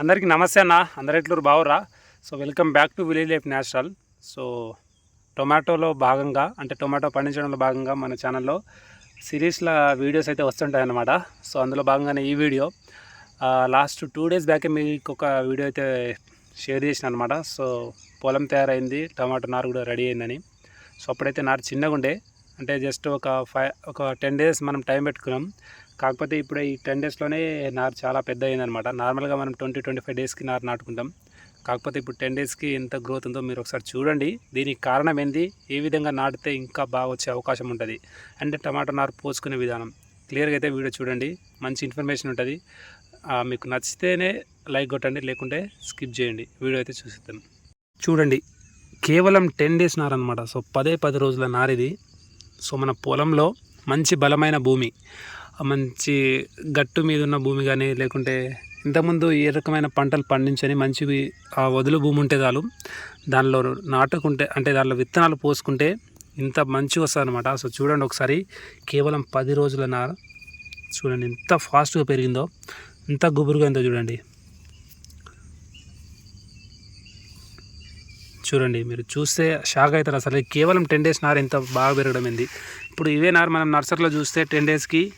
అందరికీ నమస్తే అన్న. అందరిట్లూరు? బావురా so welcome back to village life natural so టొమాటోలో భాగంగా అంటే టొమాటో పండించడంలో భాగంగా మన ఛానల్లో సిరీస్ల వీడియోస్ అయితే వస్తుంటాయన్నమాట. సో అందులో భాగంగానే ఈ వీడియో. లాస్ట్ టూ డేస్ బ్యాకే మీకు ఒక వీడియో అయితే షేర్ చేసిన అనమాట సో పొలం తయారైంది టమాటో నారు కూడా రెడీ అయిందని. సో అప్పుడైతే నారు చిన్నగా ఉండే అంటే జస్ట్ ఒక ఫైవ్ ఒక టెన్ డేస్ మనం టైం పెట్టుకున్నాం. కాకపోతే ఇప్పుడు ఈ టెన్ డేస్లోనే నారు చాలా పెద్ద అయిందనమాట నార్మల్గా మనం ట్వంటీ ట్వంటీ ఫైవ్ డేస్కి నారు నాటుకుంటాం. కాకపోతే ఇప్పుడు టెన్ డేస్కి ఎంత గ్రోత్ ఉందో మీరు ఒకసారి చూడండి. దీనికి కారణం ఏంది? ఏ విధంగా నాటితే ఇంకా బాగా వచ్చే అవకాశం ఉంటుంది. అంటే టమాటా నారు పోసుకునే విధానం. క్లియర్గా అయితే వీడియో చూడండి. మంచి ఇన్ఫర్మేషన్ ఉంటుంది. మీకు నచ్చితేనే లైక్ కొట్టండి. లేకుంటే స్కిప్ చేయండి. వీడియో అయితే చూసిద్దాం. చూడండి. కేవలం టెన్ డేస్ నారు అనమాట సో పదే పది రోజుల నారిది. సో మన పొలంలో మంచి బలమైన భూమి. మంచి గట్టు మీద ఉన్న భూమి కానీ లేకుంటే ఇంతకుముందు ఏ రకమైన పంటలు పండించని మంచివి ఆ వదులు భూమి ఉంటే చాలు. దానిలో నాటుకుంటే అంటే దానిలో విత్తనాలు పోసుకుంటే ఇంత మంచిగా వస్తుంది అనమాట సో చూడండి ఒకసారి కేవలం పది రోజుల నార చూడండి ఎంత ఫాస్ట్గా పెరిగిందో ఎంత గుబురుగా ఉందో చూడండి. చూడండి మీరు చూస్తే షాక్ అవుతారు అసలు. కేవలం టెన్ డేస్ నార ఇంత బాగా పెరగడం ఏంది? ఇప్పుడు ఇవే నార మనం నర్సరీలో చూస్తే టెన్ డేస్కి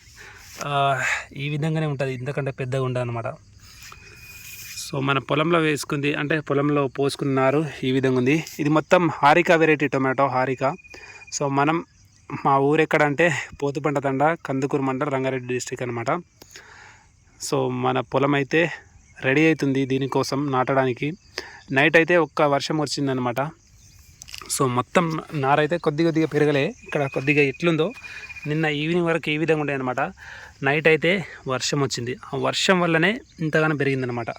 ఈ విధంగానే ఉంటుంది. ఇంతకంటే పెద్దగా ఉండదు అనమాట సో మన పొలంలో వేసుకుంది అంటే పొలంలో పోసుకున్నారు ఈ విధంగా ఉంది. ఇది మొత్తం Harika variety tomato Harika. So మనం మా ఊరు ఎక్కడ అంటే పోతుపంట తండ కందుకూరు మండల రంగారెడ్డి డిస్టిక్ అనమాట సో మన పొలం అయితే రెడీ అవుతుంది దీనికోసం నాటడానికి. నైట్ అయితే ఒక్క వర్షం వచ్చిందనమాట సో మొత్తం నారైతే కొద్ది కొద్దిగా పెరగలే. ఇక్కడ కొద్దిగా ఎట్లుందో నిన్న ఈవినింగ్ వరకు ఈ విధంగా ఉండే అనమాట నైట్ అయితే వర్షం వచ్చింది. ఆ వర్షం వల్లనే ఇంతగానో పెరిగిందనమాట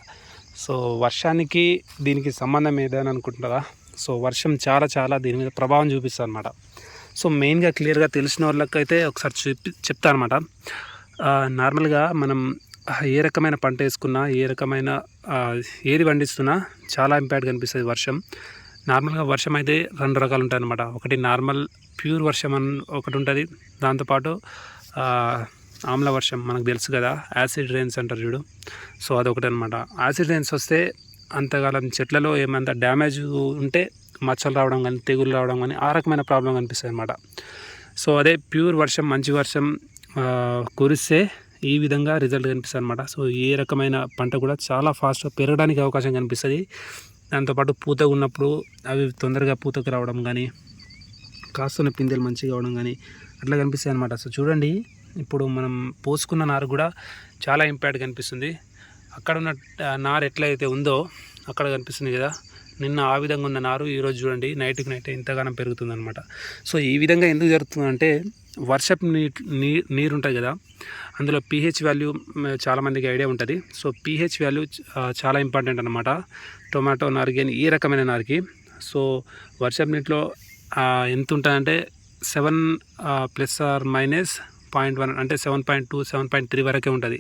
సో వర్షానికి దీనికి సంబంధం ఏదని అనుకుంటున్నారా? సో వర్షం చాలా చాలా దీని మీద ప్రభావం చూపిస్తుంది అనమాట సో మెయిన్గా క్లియర్గా తెలిసిన వాళ్ళకైతే ఒకసారి చెప్ చెప్తా అనమాట నార్మల్గా మనం ఏ రకమైన పంట వేసుకున్నా ఏ రకమైన ఏది పండిస్తున్నా చాలా ఇంపాక్ట్ కనిపిస్తుంది వర్షం. నార్మల్గా వర్షం అయితే రెండు రకాలు ఉంటాయి అనమాట ఒకటి నార్మల్ ప్యూర్ వర్షం అని ఒకటి ఉంటుంది. దాంతోపాటు ఆమ్ల వర్షం మనకు తెలుసు కదా యాసిడ్ రెయిన్స్ అంటారు చూడు. సో అదొకటి అనమాట యాసిడ్ రెయిన్స్ వస్తే అంతకాలం చెట్లలో ఏమంత డ్యామేజ్ ఉంటే మచ్చలు రావడం కానీ తెగులు రావడం కానీ ఆ రకమైన ప్రాబ్లం కనిపిస్తుంది అనమాట సో అదే ప్యూర్ వర్షం మంచి వర్షం కురిస్తే ఈ విధంగా రిజల్ట్ కనిపిస్తుంది అనమాట సో ఏ రకమైన పంట కూడా చాలా ఫాస్ట్గా పెరగడానికి అవకాశం కనిపిస్తుంది. దాంతోపాటు పూతగా ఉన్నప్పుడు అవి తొందరగా పూతకు రావడం కానీ కాస్తున్న పిందెలు మంచిగా అవడం కానీ అట్లా కనిపిస్తాయి అనమాట సో చూడండి ఇప్పుడు మనం పోసుకున్న నారు కూడా చాలా ఇంపాక్ట్ కనిపిస్తుంది. అక్కడ ఉన్న నారు ఎట్లయితే ఉందో అక్కడ కనిపిస్తుంది కదా. నిన్న ఆ విధంగా ఉన్న నారు ఈరోజు చూడండి నైట్కి నైట్ ఇంతగానం పెరుగుతుంది అనమాట సో ఈ విధంగా ఎందుకు జరుగుతుందంటే వర్షపు నీ నీ- నీరు ఉంటుంది కదా అందులో పీహెచ్ వాల్యూ చాలామందికి ఐడియా ఉంటుంది. సో పీహెచ్ వాల్యూ చాలా ఇంపార్టెంట్ అనమాట టొమాటో నారికి అని ఈ రకమైన నారికి. సో వర్షం నీటిలో ఎంత ఉంటుందంటే seven plus or minus point one అంటే seven point two seven point three వరకే ఉంటుంది.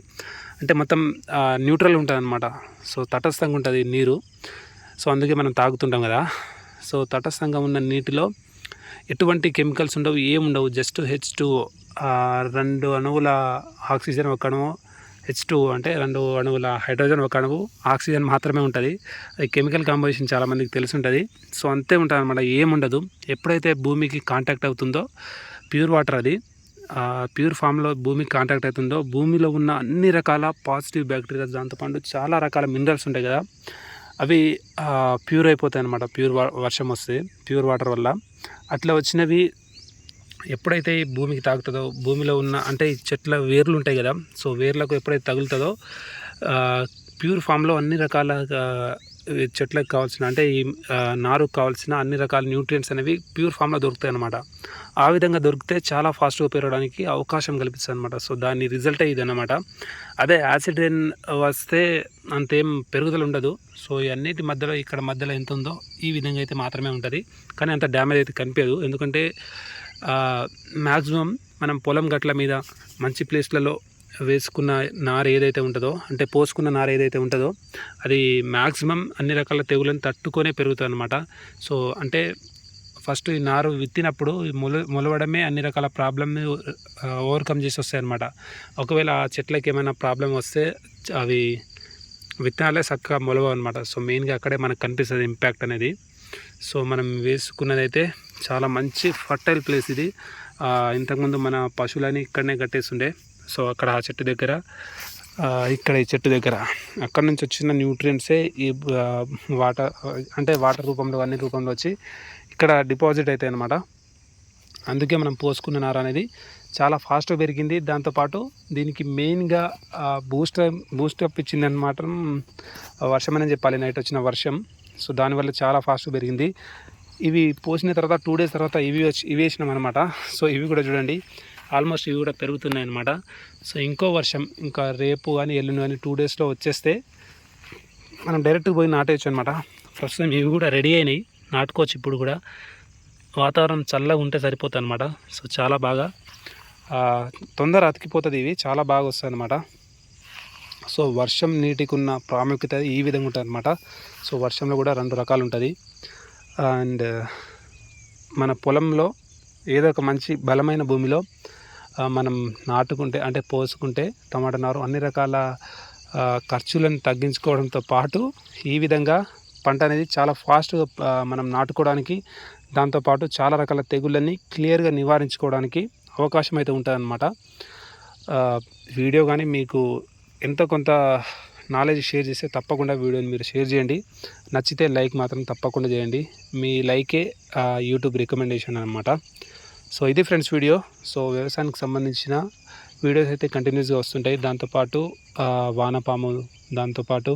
అంటే మొత్తం న్యూట్రల్ ఉంటుంది అనమాట సో తటస్థంగా ఉంటుంది నీరు. సో అందుకే మనం తాగుతుంటాం కదా. సో తటస్థంగా ఉన్న నీటిలో ఎటువంటి కెమికల్స్ ఉండవు ఏముండవు. జస్ట్ హెచ్ టూ రెండు అణువుల ఆక్సిజన్ ఒక అణువు హెచ్ టూ అంటే రెండు అణువుల హైడ్రోజన్ ఒక అణువు ఆక్సిజన్ మాత్రమే ఉంటుంది. అది కెమికల్ కాంపోజిషన్ చాలామందికి తెలిసి ఉంటుంది సో అంతే ఉంటుంది అనమాట ఏముండదు. ఎప్పుడైతే భూమికి కాంటాక్ట్ అవుతుందో ప్యూర్ వాటర్ అది ప్యూర్ ఫామ్లో భూమికి కాంటాక్ట్ అవుతుందో భూమిలో ఉన్న అన్ని రకాల పాజిటివ్ బ్యాక్టీరియా దాంతోపాటు చాలా రకాల మినరల్స్ ఉంటాయి కదా. అవి ప్యూర్ అయిపోతాయి అనమాట ప్యూర్ వర్షం వస్తే ప్యూర్ వాటర్ వల్ల. అట్లా వచ్చినవి ఎప్పుడైతే ఈ భూమికి తాకుతుందో భూమిలో ఉన్న అంటే ఈ చెట్ల వేర్లు ఉంటాయి కదా సో వేర్లకు ఎప్పుడైతే తగులుతుందో ప్యూర్ ఫామ్లో అన్ని రకాల చెట్లకు కావాల్సిన అంటే ఈ నారుకు కావాల్సిన అన్ని రకాల న్యూట్రియంట్స్ అనేవి ప్యూర్ ఫామ్లో దొరుకుతాయి అనమాట ఆ విధంగా దొరికితే చాలా ఫాస్ట్గా పెరగడానికి అవకాశం కల్పిస్తుంది అనమాట సో దాని రిజల్టే ఇది అనమాట అదే యాసిడ్ రెయిన్ వస్తే అంతేం పెరుగుదల ఉండదు. సో ఇవన్నిటి మధ్యలో ఇక్కడ మధ్యలో ఎంత ఉందో ఈ విధంగా అయితే మాత్రమే ఉంటుంది. కానీ అంత డ్యామేజ్ అయితే కనిపించదు. ఎందుకంటే మ్యాక్సిమం మనం పొలం గట్ల మీద మంచి ప్లేస్లలో వేసుకున్న నార ఏదైతే ఉంటుందో అంటే పోసుకున్న నార ఏదైతే ఉంటుందో అది మ్యాక్సిమం అన్ని రకాల తెగులను తట్టుకొనే పెరుగుతుంది అనమాట సో అంటే ఫస్ట్ ఈ నారు విత్తినప్పుడు మొల మొలవడమే అన్ని రకాల ప్రాబ్లమ్ని ఓవర్కమ్ చేసి వస్తాయి అనమాట ఒకవేళ ఆ చెట్లకి ఏమైనా ప్రాబ్లం వస్తే అవి విత్తనాలే చక్కగా మొలవ అనమాట సో మెయిన్గా అక్కడే మనకు కనిపిస్తుంది ఇంపాక్ట్ అనేది. సో మనం వేసుకున్నదైతే చాలా మంచి ఫర్టైల్ ప్లేస్ ఇది. ఇంతకుముందు మన పశువులని ఇక్కడనే కట్టేస్తుండే. సో అక్కడ ఆ చెట్టు దగ్గర ఇక్కడ ఈ చెట్టు దగ్గర. అక్కడ నుంచి వచ్చిన న్యూట్రియంట్సే ఈ వాటర్ అంటే వాటర్ రూపంలో అన్ని రూపంలో వచ్చి ఇక్కడ డిపాజిట్ అవుతాయి అన్నమాట. అందుకే మనం పోసుకున్న నార అనేది చాలా ఫాస్ట్గా పెరిగింది. దాంతోపాటు దీనికి మెయిన్గా బూస్ట్ బూస్టప్ ఇచ్చింది అనమాట వర్షం అని చెప్పాలి. నైట్ వచ్చిన వర్షం. సో దానివల్ల చాలా ఫాస్ట్గా పెరిగింది. ఇవి పోసిన తర్వాత టూ డేస్ తర్వాత ఇవి వచ్చి ఇవి వేసినాం అనమాట సో ఇవి కూడా చూడండి ఆల్మోస్ట్ ఇవి కూడా పెరుగుతున్నాయి అనమాట సో ఇంకో వర్షం ఇంకా రేపు కానీ ఎల్లుండి కానీ టూ డేస్లో వచ్చేస్తే మనం డైరెక్ట్గా పోయి నాటేయచ్చు అనమాట ప్రస్తుతం ఇవి కూడా రెడీ అయినాయి నాటుకోవచ్చు ఇప్పుడు కూడా. వాతావరణం చల్లగా ఉంటే సరిపోతుంది అనమాట సో చాలా బాగా తొందర అతికిపోతుంది ఇవి చాలా బాగా వస్తుంది అనమాట సో వర్షం నీటికి ఉన్న ప్రాముఖ్యత ఈ విధంగా ఉంటుంది అనమాట సో వర్షంలో కూడా రెండు రకాలు ఉంటుంది. అండ్ మన పొలంలో ఏదో ఒక మంచి బలమైన భూమిలో మనం నాటుకుంటే అంటే పోసుకుంటే టమాటా నారు అన్ని రకాల ఖర్చులను తగ్గించుకోవడంతో పాటు ఈ విధంగా పంట అనేది చాలా ఫాస్ట్గా మనం నాటుకోవడానికి దాంతోపాటు చాలా రకాల తెగుళ్ళని క్లియర్గా నివారించుకోవడానికి అవకాశం అయితే ఉంటుందన్నమాట. వీడియో కానీ మీకు ఎంత కొంత నాలెడ్జ్ షేర్ చేస్తే తప్పకుండా వీడియోని మీరు షేర్ చేయండి. నచ్చితే లైక్ మాత్రం తప్పకుండా చేయండి. మీ లైకే యూట్యూబ్ రికమెండేషన్ అనమాట సో ఇది ఫ్రెండ్స్ వీడియో. సో వ్యవసాయానికి సంబంధించిన వీడియోస్ అయితే కంటిన్యూస్గా వస్తుంటాయి. దాంతోపాటు వానపాము దాంతోపాటు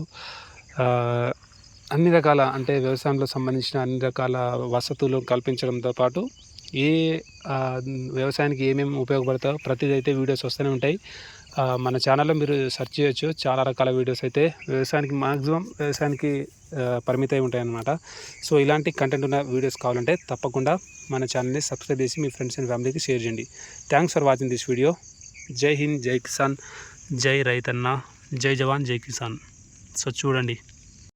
అన్ని రకాల అంటే వ్యవసాయంలో సంబంధించిన అన్ని రకాల వసతులు కల్పించడంతో పాటు ఏ వ్యవసాయానికి ఏమేమి ఉపయోగపడతాయో ప్రతిదైతే వీడియోస్ వస్తూనే ఉంటాయి. మన ఛానల్లో మీరు సెర్చ్ చేయొచ్చు. చాలా రకాల వీడియోస్ అయితే. వ్యవసాయానికి మాక్సిమం వ్యవసాయానికి ఆ, పరిమితమై సో ఇలాంటి కంటెంట్ ఉన్న వీడియోస్ కావాలంటే తప్పకుండా మన ఛానల్ని సబ్స్క్రైబ్ చేసి మీ ఫ్రెండ్స్ అండ్ ఫ్యామిలీకి షేర్ చేయండి. Thanks for watching this video Jai Hind Jai Kisan జై రైతన్న జై జవాన్ జై కిసాన్. సో చూడండి.